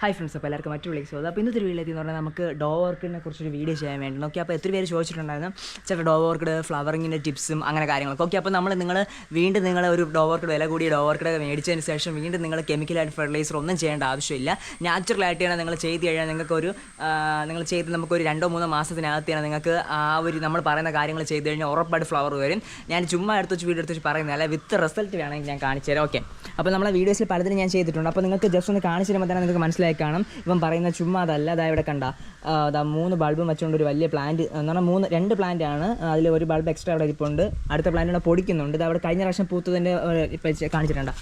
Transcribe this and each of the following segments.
Hi friends അപ്പോൾ എല്ലാവർക്കും മറ്റു വിളിക്ക് സ്വാഗതം അപ്പോൾ ഇന്നത്തെ വീട്ടിലെത്തി എന്ന് പറഞ്ഞാൽ നമുക്ക് ഡോ വർക്കിനെ കുറിച്ചൊരു വീഡിയോ ചെയ്യാൻ വേണ്ടി ഓക്കെ അപ്പോൾ എത്ര പേര് ചോദിച്ചിട്ടുണ്ടായിരുന്നു ചില ഡോ വർക്കിഡ് ഫ്ലവറിങ്ങിന്റെ ടിപ്സും അങ്ങനെ കാര്യങ്ങളൊക്കെ. ഓക്കെ അപ്പോൾ നമ്മൾ നിങ്ങൾ വീണ്ടും നിങ്ങൾ ഒരു ഡോ വർക്ക് വില കൂടിയ ഡോ വർക്കിഡ് മേടിച്ചതിന് ശേഷം വീണ്ടും നിങ്ങൾ കെമിക്കലായിട്ട് ഫെർട്ടിലൈസർ ഒന്നും ചെയ്യേണ്ട ആവശ്യമില്ല. നാച്ചുറലായിട്ട് തന്നെ നിങ്ങൾ ചെയ്ത് കഴിഞ്ഞാൽ നിങ്ങൾക്ക് ഒരു നിങ്ങൾ ചെയ്ത് നമുക്കൊരു രണ്ടോ മൂന്നോ മാസത്തിനകത്ത് തന്നെ നിങ്ങൾക്ക് ആ ഒരു നമ്മൾ പറയുന്ന കാര്യങ്ങൾ ചെയ്ത് കഴിഞ്ഞാൽ ഉറപ്പായിട്ട് ഫ്ലവർ വരും. ഞാൻ ചുമ്മാ എടുത്ത് വെച്ച് വീഡിയോ എടുത്ത് വെച്ച് പറയുന്നതല്ല വിത്ത് റിസൾട്ട് വേണമെങ്കിൽ ഞാൻ കാണിച്ചു തരാം. ഓക്കെ അപ്പോൾ നമ്മളെ വീഡിയോസിൽ പലതിനും ഞാൻ ചെയ്തിട്ടുണ്ട്. അപ്പോൾ നിങ്ങൾക്ക് ജസ്റ്റ് ഒന്ന് കാണിച്ചു തരുമ്പോൾ തന്നെ നിങ്ങൾക്ക് മനസ്സിലായി കാണും. ഇവൻ പറയുന്ന ചുമ്മാ അതല്ല അതാ ഇവിടെ കണ്ട. അതാ മൂന്ന് ബൾബും വെച്ചുകൊണ്ട് ഒരു വലിയ പ്ലാന്റ് എന്ന് പറഞ്ഞാൽ മൂന്ന് രണ്ട് പ്ലാന്റ് ആണ്. അതിൽ ഒരു ബൾബ് എക്സ്ട്രാ അവിടെ ഇരിപ്പുണ്ട്. അടുത്ത പ്ലാന്റ് ഇവിടെ പൊടിക്കുന്നുണ്ട്. ഇത് അവിടെ കഴിഞ്ഞ പ്രാവശ്യം പൂത്തതിന്റെ കാണിച്ചിട്ടുണ്ട്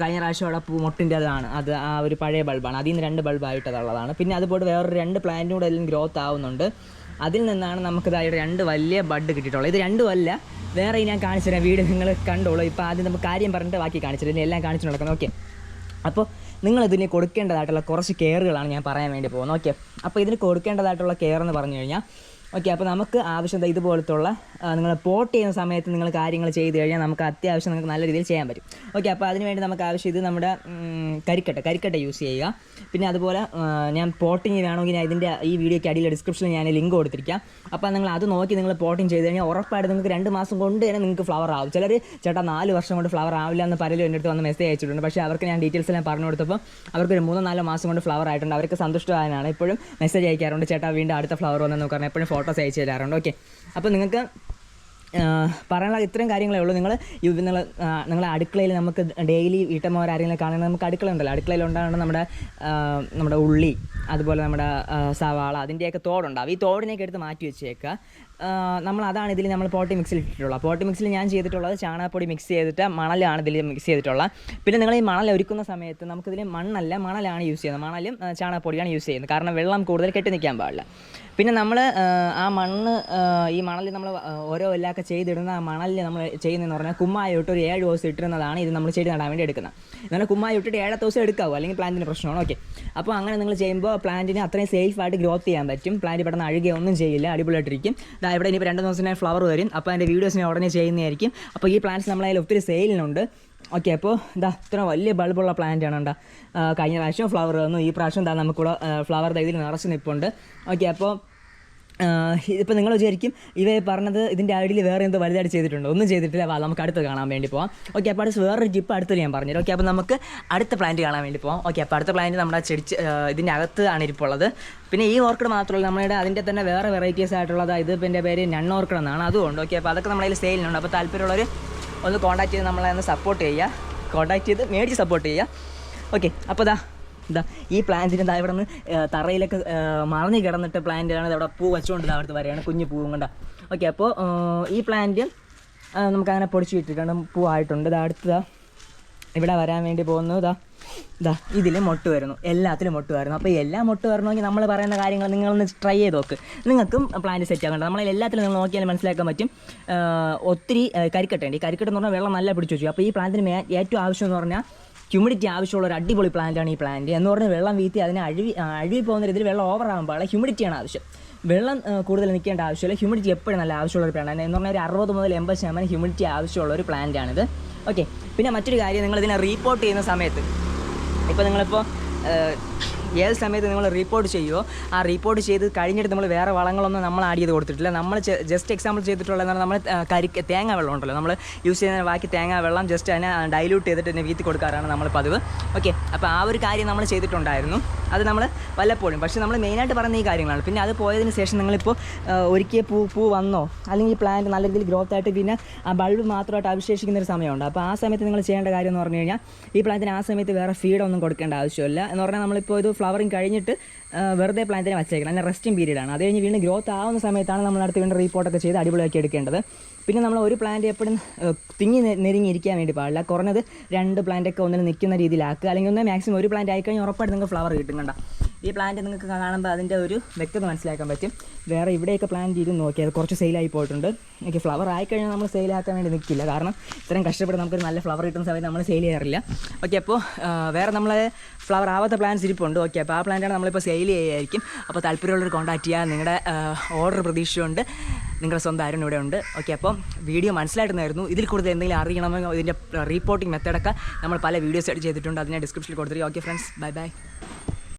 കഴിഞ്ഞ പ്രാവശ്യം അവിടെ മുട്ടിന്റെ അതാണ്. അത് ആ ഒരു പഴയ ബൾബാണ്. അതിൽ നിന്ന് രണ്ട് ബൾബായിട്ട് അതുള്ളതാണ് പിന്നെ അതുപോലെ വേറൊരു രണ്ട് പ്ലാന്റും കൂടെ എല്ലാം ഗ്രോത്ത് ആവുന്നുണ്ട്. അതിൽ നിന്നാണ് നമുക്ക് ഇതായിട്ട് രണ്ട് വലിയ ബഡ് കിട്ടിയിട്ടുള്ളത്. ഇത് രണ്ടും അല്ല. വേറെ ഞാൻ കാണിച്ചു തരാം വീഡിയോ നിങ്ങൾ കണ്ടോളൂ. ഇപ്പോൾ ആദ്യം നമുക്ക് കാര്യം പറഞ്ഞിട്ട് ബാക്കി കാണിച്ചു തരാം എല്ലാം കാണിച്ചു നടക്കണം. ഓക്കെ. അപ്പോൾ നിങ്ങൾ ഇതിന് കൊടുക്കേണ്ടതായിട്ടുള്ള കുറച്ച് കെയറുകളാണ് ഞാൻ പറയാൻ വേണ്ടി പോകുന്നത്. ഓക്കെ. അപ്പോൾ ഇതിന് കൊടുക്കേണ്ടതായിട്ടുള്ള കെയർ എന്ന് പറഞ്ഞു കഴിഞ്ഞാൽ ഓക്കെ അപ്പോൾ നമുക്ക് ആവശ്യം ഇതുപോലത്തുള്ള നിങ്ങൾ പോട്ട് ചെയ്യുന്ന സമയത്ത് നിങ്ങൾ കാര്യങ്ങൾ ചെയ്ത് കഴിഞ്ഞാൽ നമുക്ക് അത്യാവശ്യം നമുക്ക് നല്ല രീതിയിൽ ചെയ്യാൻ പറ്റും. ഓക്കെ അപ്പോൾ അതിനുവേണ്ടി നമുക്ക് ആവശ്യം ഇത് നമ്മുടെ കരിക്കട്ട കരിക്കട്ട യൂസ് ചെയ്യുക. പിന്നെ അതുപോലെ ഞാൻ പോട്ടിങ് വേണമെങ്കിൽ ഞാൻ ഇതിന്റെ ഈ വീഡിയോയ്ക്ക് അടിയിലെ ഡിസ്ക്രിപ്ഷനിൽ ഞാൻ ലിങ്ക് കൊടുത്തിരിക്കാം. അപ്പോൾ നിങ്ങൾ അത് നോക്കി നിങ്ങൾ പോട്ടിങ് ചെയ്ത് കഴിഞ്ഞാൽ ഉറപ്പായിട്ട് നിങ്ങൾക്ക് രണ്ട് മാസം കൊണ്ട് തന്നെ നിങ്ങൾക്ക് ഫ്ലവർ ആവും. ചിലർ ചേട്ടാ നാല് വർഷം കൊണ്ട് ഫ്ലവർ ആവില്ല എന്ന് പലരും എന്റെ അടുത്ത് വന്ന് മെസ്സേജ് അയച്ചിട്ടുണ്ട്. പക്ഷേ അവർക്ക് ഞാൻ ഡീറ്റെയിൽസ് എല്ലാം പറഞ്ഞു കൊടുത്തപ്പോൾ അവർക്ക് ഒരു മൂന്നോ നാലോ മാസം കൊണ്ട് ഫ്ലവർ ആയിട്ടുണ്ട്. അവർക്ക് സന്തുഷ്ടമായാണ് എപ്പോഴും മെസ്സേജ് അയക്കാറുണ്ട് ചേട്ടാ വീണ്ടും അടുത്ത ഫ്ലവർ വന്നെന്ന് നോക്കാറുണ്ട് എപ്പോഴും ഫോട്ടോസ് അയച്ചു തരാറുണ്ട് ഓക്കെ അപ്പോൾ നിങ്ങൾക്ക് പറയാനുള്ള ഇത്രയും കാര്യങ്ങളേ ഉള്ളൂ. നിങ്ങൾ നിങ്ങൾ നിങ്ങളെ അടുക്കളയിൽ നമുക്ക് ഡെയിലി വീട്ടമ്മമാരെങ്കിലും കാണുന്നത് നമുക്ക് അടുക്കള ഉണ്ടല്ലോ അടുക്കളയിൽ ഉണ്ടാകുന്ന നമ്മുടെ നമ്മുടെ ഉള്ളി അതുപോലെ നമ്മുടെ സവാള അതിന്റെയൊക്കെ തോടുണ്ടാവും ഈ തോടിനെയൊക്കെ എടുത്ത് മാറ്റി വെച്ചേക്കുക. നമ്മൾ അതാണ് ഇതിൽ നമ്മൾ പോട്ടി മിക്സിൽ ഇട്ടിട്ടുള്ളത്. പോട്ടി മിക്സിൽ ഞാൻ ചെയ്തിട്ടുള്ളത് ചാണകപ്പൊടി മിക്സ് ചെയ്തിട്ട് മണലാണ് ഇതിൽ മിക്സ് ചെയ്തിട്ടുള്ളത് പിന്നെ നിങ്ങൾ ഈ മണൽ ഒരുക്കുന്ന സമയത്ത് നമുക്കിതിൽ മണ്ണല്ല മണലാണ് യൂസ് ചെയ്യുന്നത്. മണലും ചാണകപ്പൊടിയാണ് യൂസ് ചെയ്യുന്നത്. കാരണം വെള്ളം കൂടുതൽ കെട്ടി നിൽക്കാൻ പാടില്ല. പിന്നെ നമ്മൾ ആ മണ്ണ് ഈ മണലിൽ നമ്മൾ ഓരോ എല്ലാമൊക്കെ ചെയ്തിടുന്ന ആ മണലിൽ നമ്മൾ ചെയ്യുന്നതെന്ന് പറഞ്ഞാൽ കുമ്മായി ഇട്ട് ഒരു ഏഴ് ദിവസം ഇട്ടിരുന്നതാണ് ഇത് നമ്മൾ ചെടി നടാൻ വേണ്ടി എടുക്കുന്നത്. എന്നാൽ കുമ്മായി ഇട്ടിട്ട് ഏഴ് ദിവസം എടുക്കാവൂ അല്ലെങ്കിൽ പ്ലാന്റിന് പ്രശ്നമാണ്. ഓക്കെ അപ്പോൾ അങ്ങനെ നിങ്ങൾ ചെയ്യുമ്പോൾ പ്ലാന്റിന് അത്രയും സേഫ് ആയിട്ട് ഗ്രോത്ത് ചെയ്യാൻ പറ്റും. പ്ലാന്റ് പെട്ടെന്ന് അഴുകിയ ഒന്നും ചെയ്യില്ല അടിപൊളിയായിട്ടിരിക്കും. ഇതാ ഇവിടെ ഇനിയിപ്പോൾ രണ്ട് ദിവസത്തിന് ഫ്ലവർ വരും. അപ്പോൾ അതിന്റെ വീഡിയോസ് ഞാൻ ഉടനെ ചെയ്യുന്നതായിരിക്കും. അപ്പോൾ ഈ പ്ലാന്റ്സ് നമ്മളതിൽ ഒത്തിരി സെയിലിനുണ്ട് ഓക്കെ അപ്പോൾ ഇതാ ഇത്ര വലിയ ബൾബുള്ള പ്ലാന്റ് ആണ് ഉണ്ടാ കഴിഞ്ഞ പ്രാവശ്യം ഫ്ലവർ വന്നു. ഈ പ്രാവശ്യം എന്താ നമുക്കിവിടെ ഫ്ലവർ ഇതിൽ നിറച്ച് നിൽപ്പുണ്ട് ഓക്കെ അപ്പോൾ ഇപ്പോൾ നിങ്ങൾ വിചാരിക്കും ഇവ പറഞ്ഞത് ഇതിന്റെ ഐഡിയിൽ വേറെ എന്തോ വലുതായിട്ട് ചെയ്തിട്ടുണ്ട്? ഒന്നും ചെയ്തിട്ടില്ല. വാ നമുക്ക് അടുത്ത് കാണാൻ വേണ്ടി പോവാം. ഓക്കെ അപ്പോൾ അടുത്ത് വേറൊരു ജിപ്പ് അടുത്ത് ഞാൻ പറഞ്ഞുതരാം. ഓക്കെ അപ്പോൾ നമുക്ക് അടുത്ത പ്ലാന്റ് കാണാൻ വേണ്ടി പോവാം. ഓക്കെ അപ്പോൾ അടുത്ത പ്ലാന്റ് നമ്മുടെ ചെടി ഇതിന്റെ അകത്ത് ആണ് ഇരിപ്പുള്ളത്. പിന്നെ ഈ ഓർക്കിഡ് മാത്രമല്ല നമ്മുടെ അതിന്റെ തന്നെ വേറെ വെറൈറ്റീസ് ആയിട്ടുള്ളത് ഇത് ഇപ്പം എന്റെ പേര് നൺ ഓർക്കിഡ് എന്നാണ്. അതുകൊണ്ട് ഓക്കെ അപ്പോൾ അതൊക്കെ നമ്മളതിൽ സെയിലിനുണ്ട് അപ്പോൾ താല്പര്യമുള്ളവർ ഒന്ന് കോൺടാക്ട് ചെയ്ത് നമ്മളെ ഒന്ന് സപ്പോർട്ട് ചെയ്യുക. കോൺടാക്ട് ചെയ്ത് മേടിച്ച് സപ്പോർട്ട് ചെയ്യുക. ഓക്കെ അപ്പോൾ ദാ ഇതാ ഈ പ്ലാന്റിന് ഇതാ ഇവിടെ നിന്ന് തറയിലൊക്കെ മറഞ്ഞു കിടന്നിട്ട് പ്ലാന്റാണ് അവിടെ പൂ വെച്ചുകൊണ്ട് അവിടുത്തെ വരെയാണ് കുഞ്ഞു പൂവും കണ്ട. ഓക്കെ അപ്പോൾ ഈ പ്ലാന്റ് നമുക്കങ്ങനെ പൊടിച്ചു വിട്ടിട്ടുണ്ട് പൂവായിട്ടുണ്ട് ഇതാ അടുത്തതാ. ഇവിടെ വരാൻ വേണ്ടി പോകുന്നു. ഇതാ ഇതാ ഇതിൽ മൊട്ട് വരുന്നു. എല്ലാത്തിലും മൊട്ട് വരുന്നു. അപ്പോൾ എല്ലാ മൊട്ട് വരണമെങ്കിൽ നമ്മൾ പറയുന്ന കാര്യങ്ങൾ നിങ്ങളൊന്ന് ട്രൈ ചെയ്ത് നോക്ക്. നിങ്ങൾക്കും പ്ലാന്റ് സെറ്റ് ആകണ്ട നമ്മളെ എല്ലാത്തിലും നിങ്ങൾ നോക്കിയാൽ മനസ്സിലാക്കാൻ പറ്റും. ഒത്തിരി കരിക്കട്ടേണ്ടി ഈ കരിക്കട്ട് എന്ന് പറഞ്ഞാൽ വെള്ളം നല്ല പിടിച്ചു വെച്ചു. അപ്പോൾ ഈ പ്ലാന്റിന് ഏറ്റവും ആവശ്യം എന്ന് പറഞ്ഞാൽ ഹ്യൂമിഡിറ്റി ആവശ്യമുള്ള ഒരു അടിപൊളി പ്ലാന്റാണ് ഈ പ്ലാന്റ് എന്ന് പറഞ്ഞാൽ വെള്ളം വീത്തി അതിനെ അഴുവി അഴുവി പോകുന്ന രീതിയിൽ വെള്ളം ഓവർ പാടില്ല ഹ്യൂമിഡിറ്റിയാണ് ആവശ്യം. വെള്ളം കൂടുതൽ നിൽക്കേണ്ട ആവശ്യമില്ല. ഹ്യൂമിഡിറ്റി എപ്പോഴും നല്ല ആവശ്യമുള്ള ഒരു പ്ലാന്റ് എന്ന് പറഞ്ഞാൽ ഒരു അറുപത് മുതൽ എൺപത് ശതമാനം ഹ്യൂമിഡിറ്റി ആവശ്യമുള്ള ഒരു പ്ലാന്റാണിത് ഓക്കെ പിന്നെ മറ്റൊരു കാര്യം നിങ്ങൾ ഇതിനെ റീപ്പോർട്ട് ചെയ്യുന്ന സമയത്ത്. ഇപ്പോൾ നിങ്ങളിപ്പോൾ ഏത് സമയത്ത് നിങ്ങൾ റിപ്പോർട്ട് ചെയ്യുമോ ആ റിപ്പോർട്ട് ചെയ്ത് കഴിഞ്ഞിട്ട് നമ്മൾ വേറെ വളങ്ങളൊന്നും നമ്മൾ ആഡ് ചെയ്ത് കൊടുത്തിട്ടില്ല. നമ്മൾ ജസ്റ്റ് എക്സാമ്പിൾ ചെയ്തിട്ടുള്ളതെന്ന് നമ്മൾ കരിക്ക് തേങ്ങ വെള്ളം ഉണ്ടല്ലോ. നമ്മൾ യൂസ് ചെയ്യുന്ന ബാക്കി തേങ്ങ വെള്ളം ജസ്റ്റ് അതിനെ ഡൈല്യൂട്ട് ചെയ്തിട്ട് തന്നെ വീത്തി കൊടുക്കാറാണ് നമ്മൾ പതിവ്. ഓക്കെ അപ്പോൾ ആ ഒരു കാര്യം നമ്മൾ ചെയ്തിട്ടുണ്ടായിരുന്നു. അത് നമ്മൾ വല്ലപ്പോഴും. പക്ഷേ നമ്മൾ മെയിനായിട്ട് പറയുന്ന ഈ കാര്യങ്ങളാണ്. പിന്നെ അത് പോയതിന് ശേഷം നിങ്ങളിപ്പോൾ ഒരിക്കൽ പൂ പൂ വന്നോ അല്ലെങ്കിൽ ഈ പ്ലാന്റ് നല്ല രീതിയിൽ ഗ്രോത്ത് ആയിട്ട് പിന്നെ ആ ബൾബ് മാത്രമായിട്ട് അവശേഷിക്കുന്ന ഒരു സമയമുണ്ട്. അപ്പോൾ ആ സമയത്ത് നിങ്ങൾ ചെയ്യേണ്ട കാര്യം എന്ന് പറഞ്ഞു കഴിഞ്ഞാൽ ഈ പ്ലാന്റിന് ആ സമയത്ത് വേറെ ഫീഡൊന്നും കൊടുക്കേണ്ട ആവശ്യമില്ല. എന്ന് പറഞ്ഞാൽ നമ്മളിപ്പോൾ ഇത് ഫ്ലവറിങ് കഴിഞ്ഞിട്ട് വെറുതെ പ്ലാന്റിനെ വച്ചേക്കണം. അതിന്റെ റെസ്റ്റിംഗ് പീരീഡാണ് അത് കഴിഞ്ഞ് വീണ്ടും ഗ്രോത്ത് ആവുന്ന സമയത്താണ് നമ്മൾ അടുത്ത് വീണ്ടും റിപ്പോർട്ടൊക്കെ ചെയ്ത് അടിപൊളിയാക്കി എടുക്കേണ്ടത്. പിന്നെ നമ്മൾ ഒരു പ്ലാന്റ് എപ്പോഴും തിങ്ങി നെരിങ്ങിയിരിക്കാൻ വേണ്ടി പാടില്ല. കുറഞ്ഞത് രണ്ട് പ്ലാന്റൊക്കെ ഒന്നിൽ നിൽക്കുന്ന രീതിയിലാക്കുക. അല്ലെങ്കിൽ ഒന്ന് മാക്സിമം ഒരു പ്ലാന്റ് ആയിക്കഴിഞ്ഞാൽ ഉറപ്പായിട്ട് നിങ്ങൾക്ക് ഫ്ലവർ കിട്ടും കണ്ട. ഈ പ്ലാന്റ് നിങ്ങൾക്ക് കാണുമ്പോൾ അതിന്റെ ഒരു വ്യക്തത മനസ്സിലാക്കാൻ പറ്റും. വേറെ ഇവിടെയൊക്കെ പ്ലാന്റ് ചെയ്ത് നോക്കിയാൽ കുറച്ച് സെയിലായി പോയിട്ടുണ്ട്. എനിക്ക് ഫ്ലവർ ആയിക്കഴിഞ്ഞാൽ നമ്മൾ സെയിലാക്കാൻ വേണ്ടി നിൽക്കില്ല. കാരണം ഇത്രയും കഷ്ടപ്പെട്ട് നമുക്കൊരു നല്ല ഫ്ലവർ കിട്ടുന്ന സമയത്ത് നമ്മൾ സെയിൽ ചെയ്യാറില്ല. ഓക്കെ അപ്പോൾ വേറെ നമ്മൾ ഫ്ലവർ ആവാത്ത പ്ലാന്റ്സ് ഇരിപ്പുണ്ട്. ഓക്കെ അപ്പോൾ ആ പ്ലാന്റാണ് നമ്മളിപ്പോൾ സെയിൽ ചെയ്യുമായിരിക്കും അപ്പോൾ താല്പര്യമുള്ളവർ കോൺടാക്ട് ചെയ്യുക നിങ്ങളുടെ ഓർഡർ പ്രതീക്ഷയുണ്ട്. നിങ്ങളുടെ സ്വന്തം ആരും ഇവിടെ ഉണ്ട്. ഓക്കെ അപ്പം വീഡിയോ മനസ്സിലായിട്ടുണ്ടായിരുന്നു. ഇതിൽ കൂടുതൽ എന്തെങ്കിലും അറിയണമെങ്കിൽ ഇതിന്റെ റിപ്പോർട്ടിംഗ് മെത്തേഡൊക്കെ നമ്മൾ പല വീഡിയോസ് ആയിട്ട് ചെയ്തിട്ടുണ്ട്. അതിനെ ഡിസ്ക്രിപ്ഷനിൽ കൊടുത്തിരിക്കും ഓക്കെ ഫ്രണ്ട്സ് ബൈ ബൈ